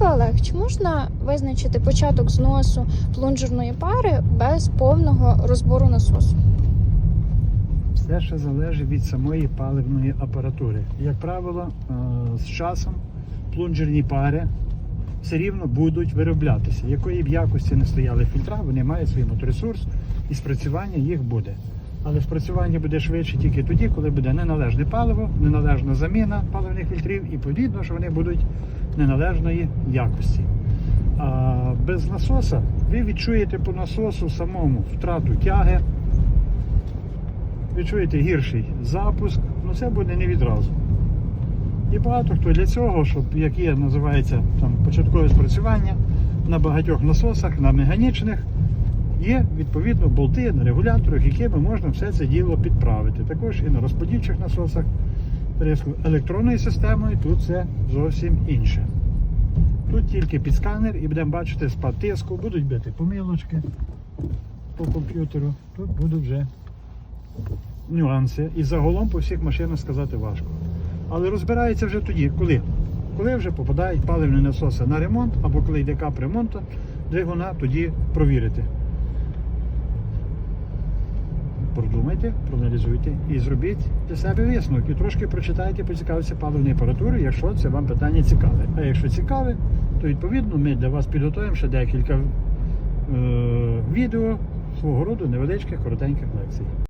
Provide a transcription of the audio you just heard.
ласка, Олег, чи можна визначити початок зносу плунжерної пари без повного розбору насосу? Все ще залежить від самої паливної апаратури. Як правило, е, з часом плунжерні пари все рівно будуть вироблятися. Якої б якості не стояли фільтра, вони мають свій моторесурс і спрацювання їх буде. Але спрацювання буде швидше тільки тоді, коли буде неналежне паливо, неналежна заміна паливних фільтрів, і відповідно, що вони будуть неналежної якості. А без насоса ви відчуєте по насосу самому втрату тяги, відчуєте гірший запуск, ну це буде не відразу. І багато хто для цього, щоб як є, називається там початкове спрацювання на багатьох насосах, на механічних, є відповідно болти на регуляторах, якими можна все це діло підправити. Також і на розподільчих насосах Перейшли електронною системою, тут це зовсім інше. Тут тільки під сканер і будемо бачити спад тиску, будуть бити помилочки по комп'ютеру. Тут будуть вже нюанси. І загалом по всіх машинах сказати важко. Але розбирається вже тоді, коли? Коли вже попадають паливні насоси на ремонт, або коли йде капремонту двигуна, тоді провірити. Продумайте, проаналізуйте і зробіть для себе висновок. І трошки прочитайте, поцікавіться паливною апаратурою, якщо це вам питання цікаве. А якщо цікаве, то відповідно ми для вас підготуємо ще декілька е, відео свого роду невеличких коротеньких лекцій.